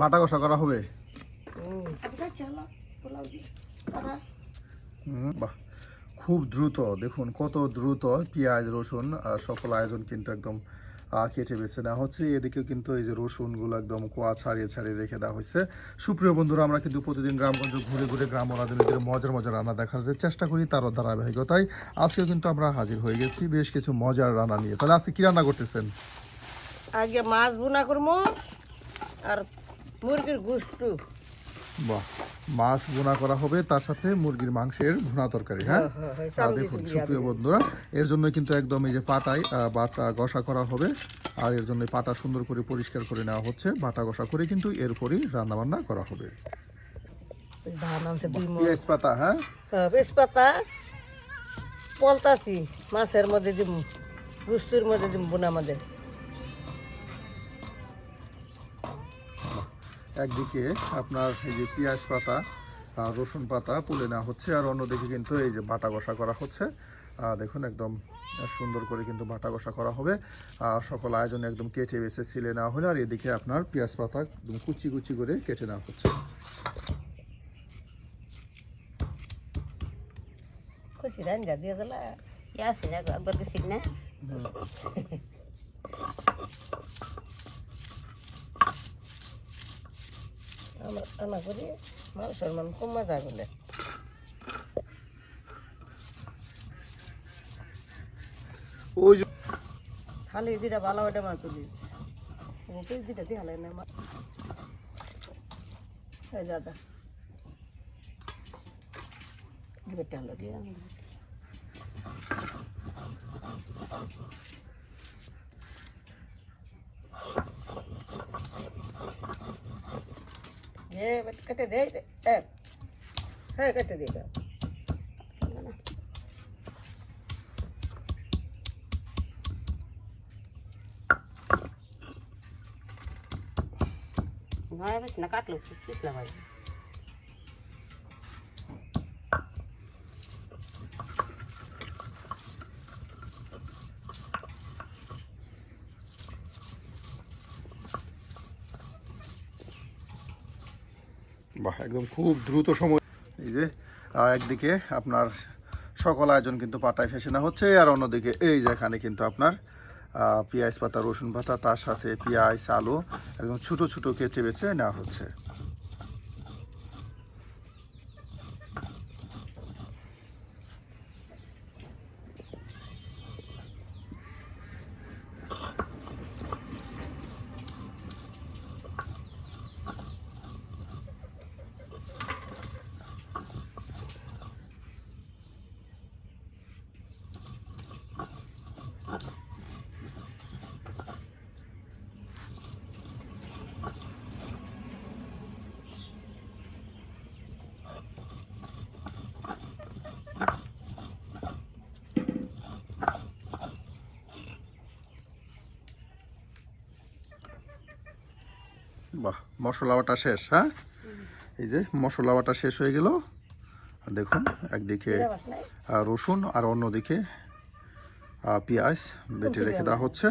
বাটা কষা করা হবে। খুব দ্রুত, দেখুন কত দ্রুত পেঁয়াজ, রসুন আর সকল আয়োজন কিন্তু একদম কেটে বেছে নেওয়া হচ্ছে। এদিকেও কিন্তু এই যে রসুনগুলো একদম কোয়া ছাড়িয়ে ছাড়িয়ে রেখে দেওয়া হয়েছে। সুপ্রিয় বন্ধুরা, আমরা কিন্তু প্রতিদিন গ্রামগঞ্জ ঘুরে ঘুরে গ্রাম রাজনীতির মজার মজার রান্না দেখার চেষ্টা করি তারও ধারাবাহিকতায়। আজকেও কিন্তু আমরা হাজির হয়ে গেছি বেশ কিছু মজার রান্না নিয়ে। তাহলে আজকে কী রান্না করতেছেন? আগে মাছ ভুনা করব আর মুরগির গুস্তু বাহ মাছ ভুনা করা হবে তার সাথে মুরগির মাংসের ভুনা তরকারি হ্যাঁ? হ্যাঁ, হ্যাঁ, দেখুন সুপ্রিয় বন্ধুরা এর জন্য কিন্তু একদম এই যে পাটায় বাটা ঘষা করা হবে আর এর জন্য পাটা সুন্দর করে পরিষ্কার করে নেওয়া হচ্ছে বাটা ঘষা করে কিন্তু এরপরই রান্না বান্না করা হবে। পাতা হ্যাঁ? হ্যাঁ, পলতাছি মাছের মধ্যে দিম গুস্তুর মধ্যে দিম বোনা মধ্যে একদিকে আপনার এই যে পেঁয়াজ পাতা রসুন পাতা তুলে নেওয়া হচ্ছে আর অন্যদিকে কিন্তু এই যে বাটা ঘষা করা হচ্ছে। দেখুন একদম সুন্দর করে কিন্তু বাটা ঘষা করা হবে। আর সকল আয়োজনে একদম কেটে বেছে ছিলে নেওয়া হলো আর এদিকে আপনার পেঁয়াজ পাতা একদম কুচি কুচি করে কেটে নেওয়া হচ্ছে। আমার করি মানুষের মান খুব মজা করলে ওই খালি দুটা ভালো ওটা মাছ তুলি। ওকে দুটা দিয়ে হালাই না মা এই দাদা দুটা হলো দিয়ে কেটে দে এ হ্যাঁ কেটে দে দাও। Ngayon, mas nakatlo. Please lang kayo. একদম খুব দ্রুত সময়। এই যে একদিকে আপনার সকল আয়োজন কিন্তু পাটায় ফেসে না হচ্ছে, আর অন্যদিকে এই যেখানে কিন্তু আপনার পেঁয়াজ পাতা, রসুন পাতা, তার সাথে পেঁয়াজ, আলু একদম ছোটো ছোটো কেটে বেছে নেওয়া হচ্ছে বাহ মশলা বাটা শেষ হ্যাঁ? এই যে মশলা বাটা শেষ হয়ে গেল। দেখুন একদিকে রসুন আর অন্যদিকে পেঁয়াজ বেটে রেখে দেওয়া হচ্ছে।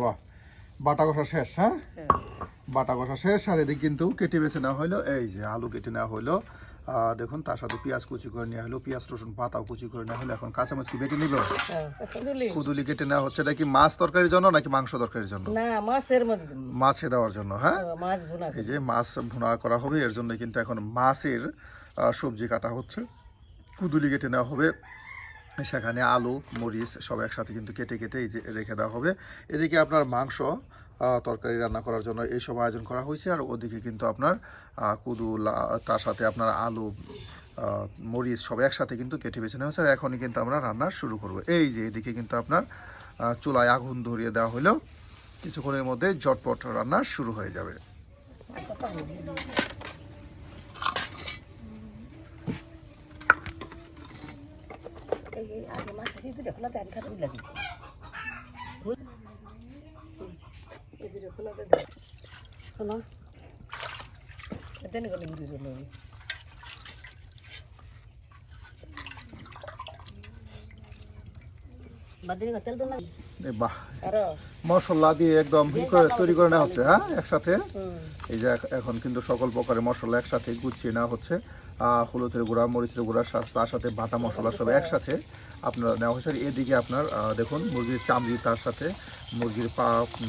বাহ বাটা কষা শেষ হ্যাঁ? বাটা কষা শেষ আর এদিকে কিন্তু কেটে বেছে নেওয়া হলো এই যে আলু কেটে নেওয়া হলো দেখুন তার সাথে পেঁয়াজ কুচি করে নেওয়া হলো পেঁয়াজ রসুন পাতাও কুচি করে নেওয়া হলো এখন কাঁচামরিচ কি বেটে নিবে? কুদুলি কেটে নেওয়া হচ্ছে এটা কি মাছ তরকারির জন্য নাকি মাংস তরকারির জন্য। মাছে দেওয়ার জন্য হ্যাঁ? এই যে মাছ ভুনা করা হবে এর জন্য কিন্তু এখন মাছের সবজি কাটা হচ্ছে। কুদুলি কেটে নেওয়া হবে সেখানে আলু, মরিচ সব একসাথে কিন্তু কেটে কেটে এই রেখে দেওয়া হবে। এদিকে আপনার মাংস তরকারি রান্না করার জন্য এইসব আয়োজন করা হয়েছে। আর ওদিকে কিন্তু আপনার কুদু তার সাথে আপনার আলু মরিচ সব একসাথে কিন্তু কেটে বেছে নেওয়া হচ্ছে আর এখনই কিন্তু আমরা রান্না শুরু করব। এই যে এদিকে কিন্তু আপনার চুলায় আগুন ধরিয়ে দেওয়া হলো কিছুক্ষণের মধ্যে ঝটপট রান্না শুরু হয়ে যাবে এই এই আগে মাছ দিয়ে দুটা খোলা দেন খাতে লাগে এই দুটা খোলা দেন শোনো দেন চলে বাদিনী তেল তো না এ বাহ। মশলা দিয়ে একদম তৈরি করে নেওয়া হচ্ছে হ্যাঁ একসাথে? এই যে এখন কিন্তু সকল প্রকারের মশলা একসাথে গুছিয়ে নেওয়া হচ্ছে। হলুদের গুঁড়া মরিচের গুঁড়া তার সাথে বাটা মশলা সব একসাথে আপনার নেওয়া হয়েছে। এদিকে আপনার দেখুন মুরগির চামড়ি তার সাথে মুরগির পা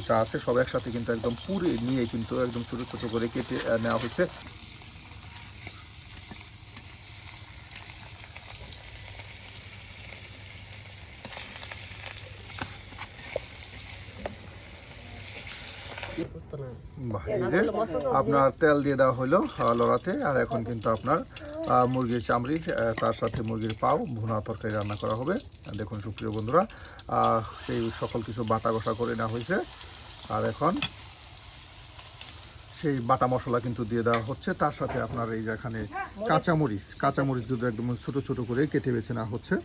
যা আছে সব একসাথে কিন্তু একদম পুরে নিয়ে কিন্তু একদম ছোটো ছোটো করে কেটে নেওয়া হয়েছে এই যে আপনার তেল দিয়ে দেওয়া হলো লড়াতে। আর এখন কিন্তু আপনার মুরগির চামড়ি তার সাথে মুরগির পাও ভুনা তরকারি রান্না করা হবে। দেখুন সুপ্রিয় বন্ধুরা সেই সকল কিছু বাটা কষা করে নেওয়া হয়েছে। আর এখন সেই বাটা মশলা কিন্তু দিয়ে দেওয়া হচ্ছে। তার সাথে আপনার এই যে এখানে কাঁচামরিচ কাঁচামরিচ কিন্তু একদম ছোট ছোট করে কেটে বেছে নেওয়া হচ্ছে।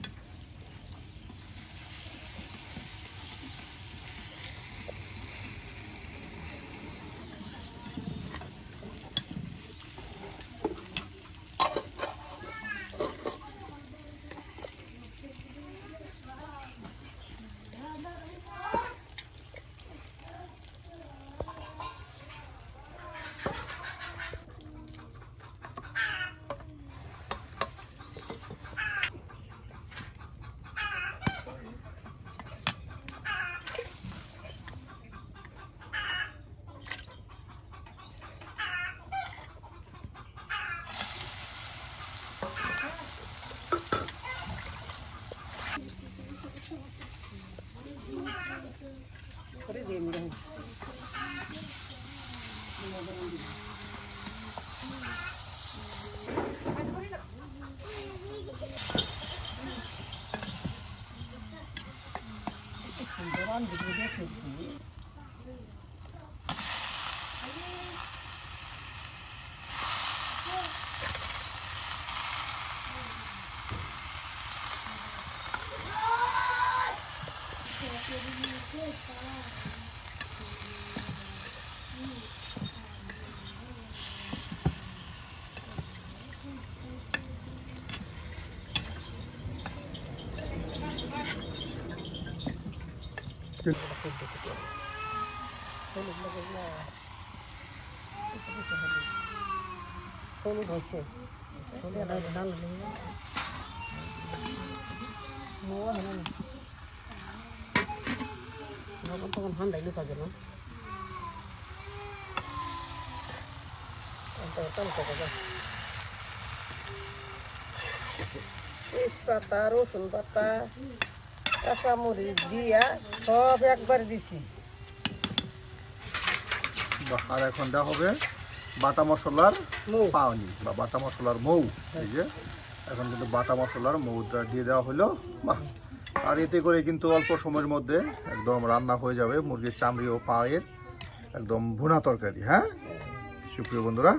你제这고자 할. 손은 갔어. 손은 나도 나는 뭐 하는? 뭐 보통 한다 이거 가잖아. 안타 안타 가자. 이스 바타로 순 바타. কাঁচামরিচ দিয়া সব একবার দিছি। আর এখন দেওয়া হবে বাটা মশলার মৌ। পাওনি বা বাটা মশলার মৌ এই যে। এখন কিন্তু বাটা মশলার মৌটা দিয়ে দেওয়া হলো। বাহ আর এতে করে কিন্তু অল্প সময়ের মধ্যে একদম রান্না হয়ে যাবে মুরগির চামড়ি ও পায়ের একদম ভুনা তরকারি হ্যাঁ? সুপ্রিয় বন্ধুরা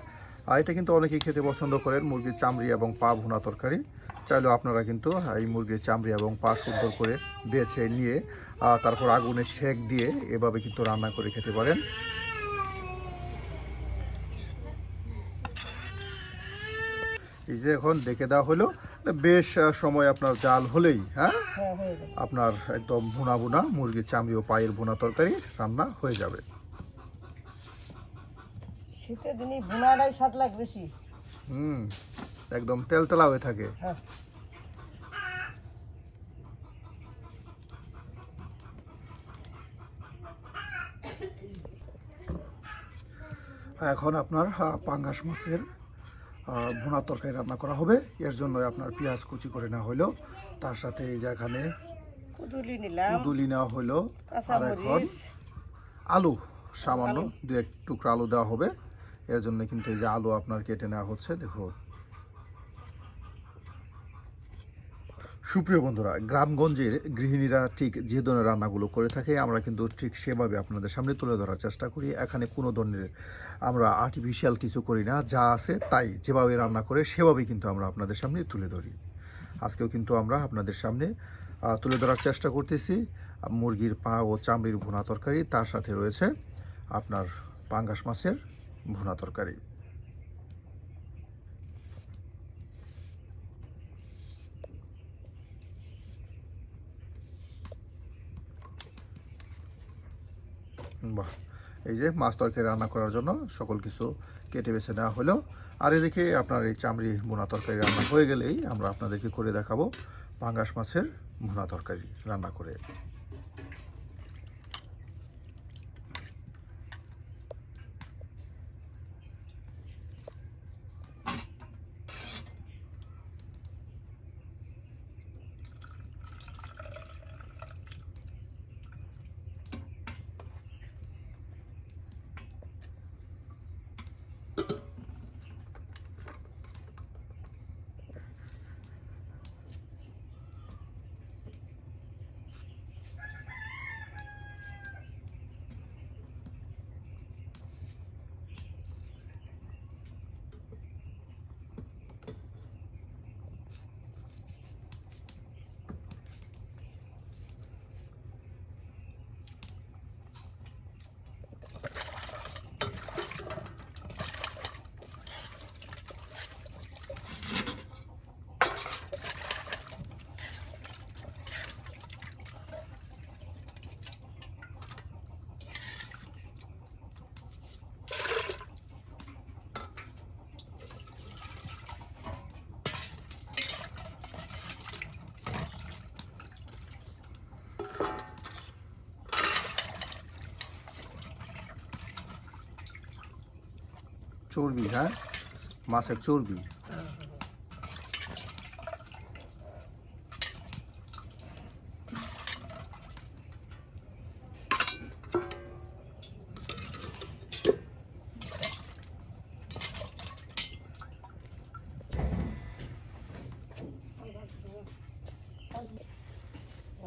আর এটা কিন্তু অনেকেই খেতে পছন্দ করেন মুরগির চামড়ি এবং পা ভুনা তরকারি। চাইলেও আপনারা কিন্তু এই মুরগির চামড়ি এবং পা সুন্দর করে বেছে নিয়ে তারপর আগুনে সেক দিয়ে এভাবে কিন্তু রান্না করে খেতে পারেন। এই যে এখন ডেকে দেওয়া হলো বেশ সময় আপনার জাল হলেই হ্যাঁ? হ্যাঁ আপনার একদম ভুনা ভুনা মুরগির চামড়ি ও পায়ের ভুনা তরকারি রান্না হয়ে যাবে। শীতের দিনে ভুনাটাই স্বাদ লাগে বেশি। হুম। একদম তেলতেলা হয়ে থাকে। হ্যাঁ। এখন আপনার পাঙ্গাস মাছের ভুনা তরকারি রান্না করা হবে। এর জন্য আপনার পেঁয়াজ কুচি করে নেওয়া হলো। তার সাথে এই যে এখানে কুদুলি নেওয়া হলো। আর এখন আলু সামান্য দু এক টুকরা আলু দেওয়া হবে। এর জন্য কিন্তু এই যে আলু আপনার কেটে নেওয়া হচ্ছে দেখুন। সুপ্রিয় বন্ধুরা, গ্রামগঞ্জের গৃহিণীরা ঠিক যে ধরনের রান্নাগুলো করে থাকে, আমরা কিন্তু ঠিক সেভাবে আপনাদের সামনে তুলে ধরার চেষ্টা করি। এখানে কোনো ধরনের আমরা আর্টিফিশিয়াল কিছু করি না, যা আছে তাই যেভাবে রান্না করে সেভাবেই কিন্তু আমরা আপনাদের সামনে তুলে ধরি। আজকেও কিন্তু আমরা আপনাদের সামনে তুলে ধরার চেষ্টা করতেছি। মুরগির পা ও চামড়ির ভুনা তরকারি, তার সাথে রয়েছে আপনার পাঙ্গাস মাছের ভুনা তরকারি। এই যে মাছ তরকারি রান্না করার জন্য সকল কিছু কেটে বেছে নেওয়া হলো। আর এদিকে আপনার এই চামড়ি ভুনা তরকারি রান্না হয়ে গেলেই আমরা আপনাদেরকে করে দেখাবো পাঙ্গাস মাছের মোনা তরকারি রান্না করে। চর্বি হ্যাঁ মাছের চর্বি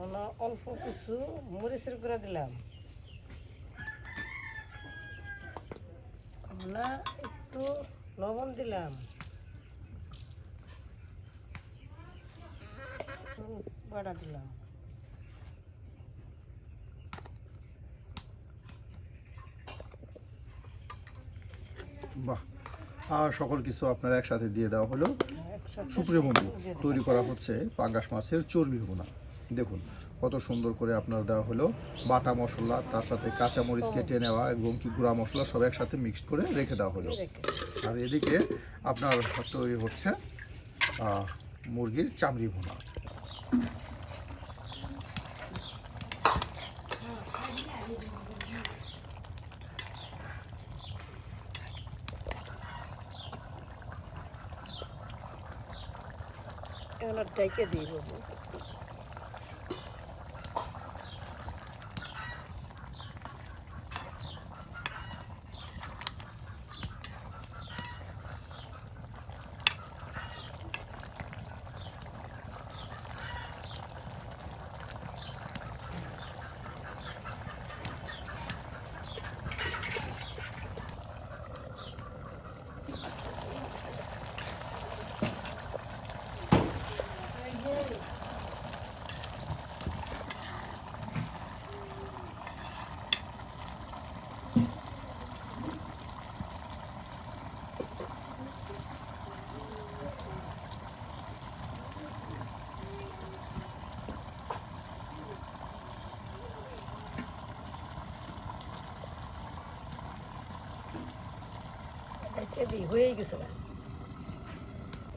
ওনা অল্প কিছু মরিচের করে দিলাম আমরা একটু লবণ দিলাম হুম, বাটা দিলাম। বাহ আর সকল কিছু আপনার একসাথে দিয়ে দেওয়া হলো। সুপ্রিয় বন্ধু তৈরি করা হচ্ছে পাঙ্গাস মাছের চর্বি ভুনা। দেখুন কত সুন্দর করে আপনার দেওয়া হলো। বাটা মশলা তার সাথে কাঁচা মরিচ কেটে নেওয়া এবং কি গুঁড়া মশলা সব একসাথে মিক্সড করে রেখে দেওয়া হলো। আর এদিকে আপনার তৈরি হচ্ছে মুরগির চামড়ি ভুনা। এগুলো ডেকে দিই ডেকে হয়ে গেছে। না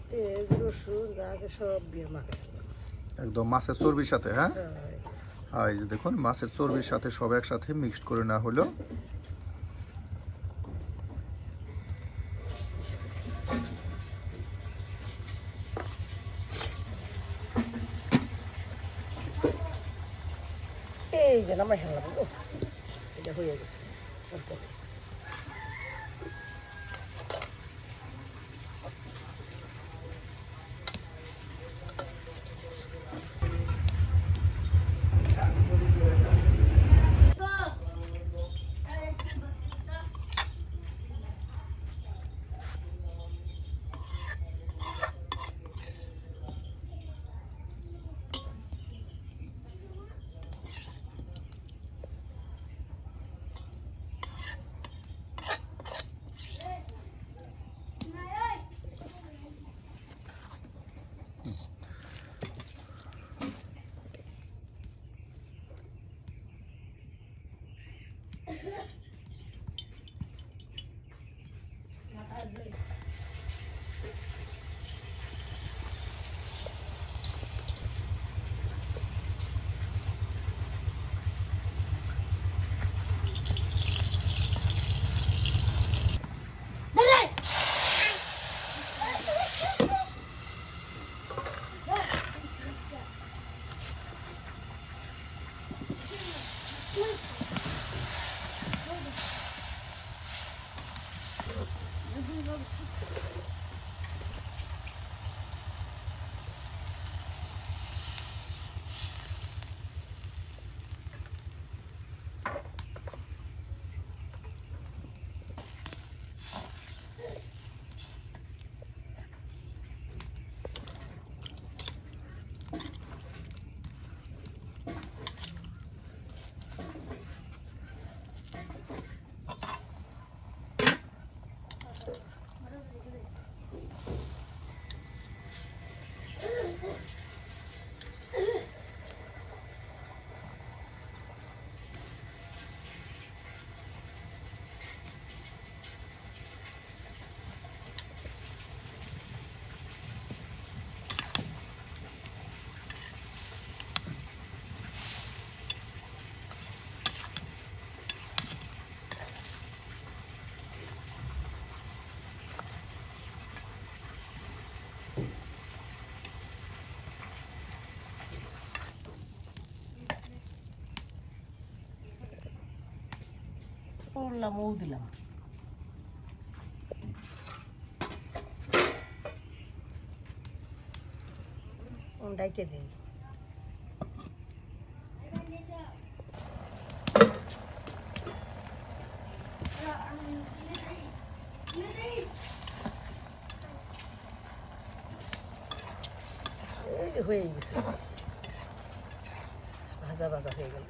পেঁয়াজ রসুন যা সব দিয়ে মাখা। একদম মাছের চর্বির সাথে হ্যাঁ? এই যে দেখুন মাছের চর্বির সাথে সব একসাথে মিক্সড করে নেওয়া হলো। এই যে আমরা হেলাম এটা হয়ে গেছে। করলাম ও দিলাম ডাইকে দিই হয়ে গেছে ভাজা ভাজা হয়ে গেল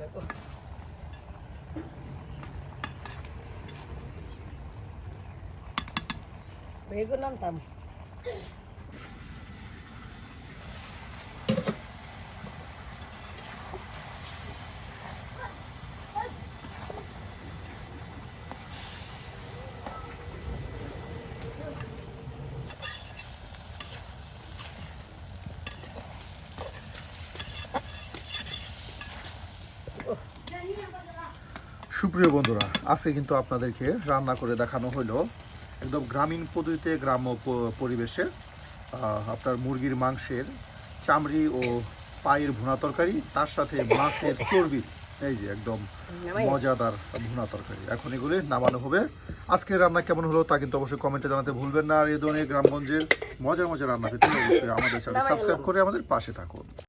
সুপ্রিয় বন্ধুরা আজকে কিন্তু আপনাদেরকে রান্না করে দেখানো হলো একদম গ্রামীণ পদ্ধতিতে গ্রাম্য পরিবেশে আপনার মুরগির মাংসের চামড়ি ও পায়ের ভুনা তরকারি তার সাথে মাছের চর্বি এই যে একদম মজাদার ভুনা তরকারি। এখন এগুলি নামানো হবে। আজকের রান্না কেমন হলো তা কিন্তু অবশ্যই কমেন্টে জানাতে ভুলবেন না। আর এই ধরনের গ্রামগঞ্জের মজার মজার রান্না পেতে অবশ্যই আমাদের চ্যানেল সাবস্ক্রাইব করে আমাদের পাশে থাকুন।